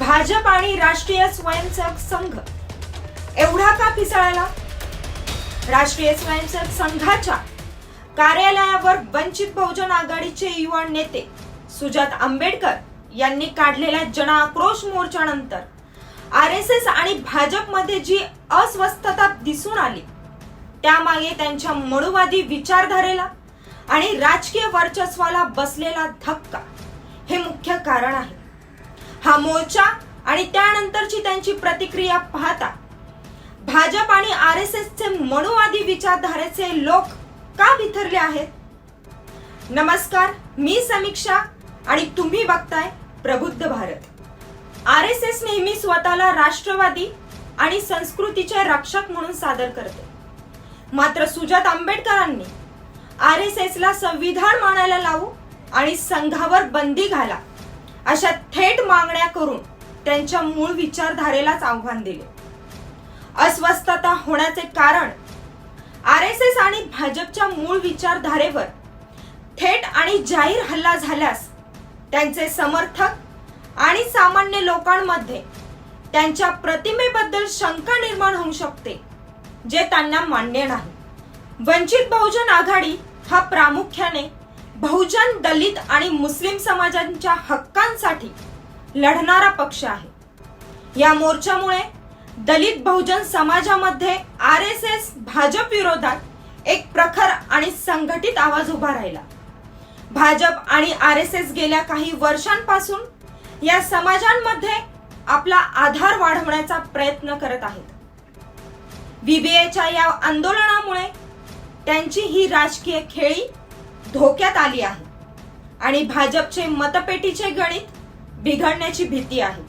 भाजप आणि राष्ट्रीय स्वयंसेवक संघ. एवढा का पिसाळला? राष्ट्रीय स्वयंसेवक संघाच्या कार्यालयावर वंचित बहुजन आघाडीचे युवा नेते सुजात आंबेडकर यांनी काढलेल्या जनआक्रोश मोर्चानंतर आर एस एस आणि भाजपमध्ये जी अस्वस्थता दिसून आली त्यामागे त्यांच्या मनुवादी विचारधारेला आणि राजकीय वर्चस्वाला बसलेला धक्का हे मुख्य कारण आहे. हा मोर्चा आणि त्यानंतरची त्यांची प्रतिक्रिया पाहता भाजप आणि आर एस एसचे मनुवादी विचारधारेचे लोक का बिथरले आहेत? नमस्कार मी समीक्षा आणि तुम्ही बघताय प्रबुद्ध भारत. आर एस एस नेहमी स्वतःला राष्ट्रवादी आणि संस्कृतीचे रक्षक म्हणून सादर करते. मात्र सुजात आंबेडकरांनी आर एस एस ला संविधान मानायला लावू आणि संघावर बंदी घाला अशा थेट मागण्या करून त्यांच्या मूळ विचारधारेलाच आव्हान दिले. अस्वस्थता होण्याचे कारण आर एस एस आणि भाजपच्या मूळ विचारधारेवर थेट आणि जाहीर हल्ला झाल्यास त्यांचे समर्थक आणि सामान्य लोकांमध्ये त्यांच्या प्रतिमेबद्दल शंका निर्माण होऊ शकते जे त्यांना मान्य नाही. वंचित बहुजन आघाडी हा प्रामुख्याने बहुजन दलित आणि मुस्लिम समाजांच्या हक्कांसाठी लढणारा पक्ष आहे. या मोर्चामुळे दलित बहुजन समाजामध्ये आर एस एस भाजप विरोधात एक प्रखर आणि संघटित आवाज उभा राहिला. भाजप आणि आर एस एस गेल्या काही वर्षांपासून या समाजांमध्ये आपला आधार वाढवण्याचा प्रयत्न करत आहेत. बीबीएच्या या आंदोलनामुळे त्यांची ही राजकीय खेळी धोक्यात आली आहे. आणि भाजपचे मतपेटीचे गणित बिघडण्याची भीती आहे.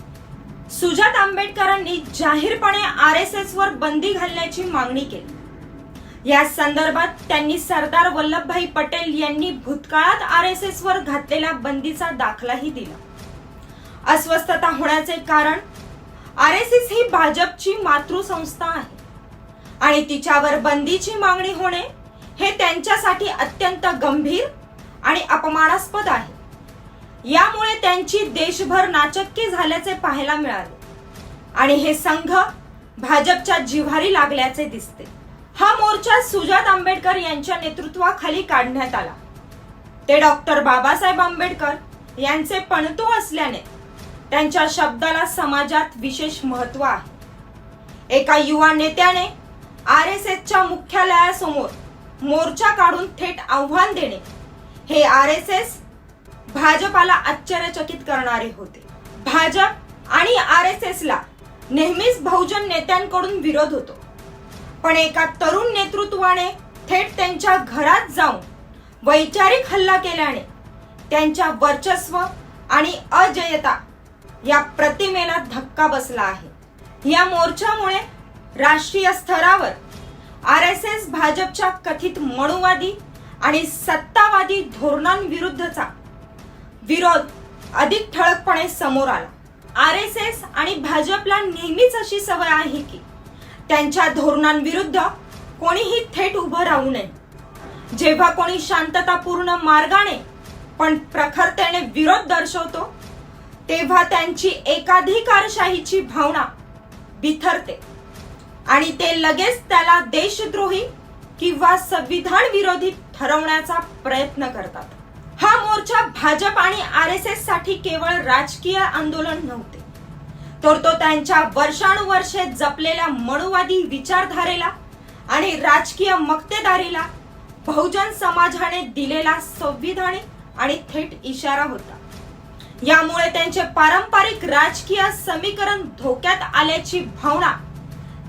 सुजात आंबेडकरांनी जाहीरपणे आर एस एस वर बंदी घालण्याची मागणी केली. या संदर्भात त्यांनी सरदार वल्लभभाई पटेल यांनी भूतकाळात आर एस एस वर घातलेल्या बंदीचा दाखलाही दिला. अस्वस्थता होण्याचे कारण आर एस एस ही भाजपची मातृसंस्था आहे. आणि तिच्यावर बंदीची मागणी होणे हे त्यांच्यासाठी अत्यंत गंभीर आणि अपमानास्पद आहे. यामुळे त्यांची देशभर नाचक्की झाल्याचे पाहायला मिळाले. आणि हे संघ भाजपच्या जिव्हारी लागल्याचे दिसते. हा मोर्चा सुजात आंबेडकर यांच्या नेतृत्वाखाली काढण्यात आला. ते डॉक्टर बाबासाहेब आंबेडकर यांचे पणतू असल्याने त्यांच्या शब्दाला समाजात विशेष महत्त्व आहे. एका युवा नेत्याने आर एस एसच्या मुख्यालयासमोर मोर्चा काढून थेट आव्हान देणे. हे आर एस एस भाजपाला आश्चर्यचकित करणारे होते. भाजप आणि आर एस एस ला नेहमीच बहुजन नेत्यांकडून विरोध होतो. पण एका तरुण नेतृत्वाने थेट त्यांच्या घरात जाऊन वैचारिक हल्ला केल्याने त्यांच्या वर्चस्व आणि अजयता या प्रतिमेला धक्का बसला आहे. या मोर्चामुळे राष्ट्रीय स्तरावर आर एस एस भाजपच्या कथित मणुवादी आणि सत्तावादी धोरणांविरुद्धचा विरोध अधिक ठळकपणे समोर आला. आर एस एस आणि भाजपला नेहमीच अशी सवय आहे की त्यांच्या धोरणांविरुद्ध कोणीही थेट उभं राहू नये. जेव्हा कोणी शांततापूर्ण मार्गाने पण प्रखरतेने विरोध दर्शवतो तेव्हा त्यांची एकाधिकारशाहीची भावना बिथरते. आणि ते लगेच त्याला देशद्रोही किंवा संविधान विरोधी ठरवण्याचा प्रयत्न करतात. हा मोर्चा भाजप आणि आर एस एससाठी केवळ राजकीय आंदोलन नव्हते. तर तो त्यांच्या वर्षानुवर्षे जपलेल्या मनुवादी विचारधारेला आणि राजकीय मक्तेदारीला बहुजन समाजाने दिलेला संविधानिक आणि थेट इशारा होता. यामुळे त्यांचे पारंपरिक राजकीय समीकरण धोक्यात आल्याची भावना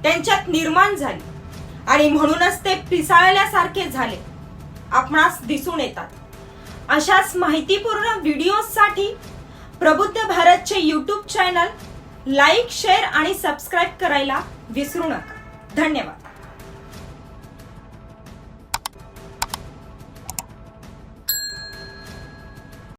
त्यांच्यात निर्माण झाली. आणि म्हणूनच ते पिसाळल्यासारखे झाले. आपणास दिसून येतात. अशाच माहितीपूर्ण व्हिडिओसाठी प्रबुद्ध भारतचे यूट्यूब चॅनल लाईक शेअर आणि सबस्क्राईब करायला विसरू नका. धन्यवाद.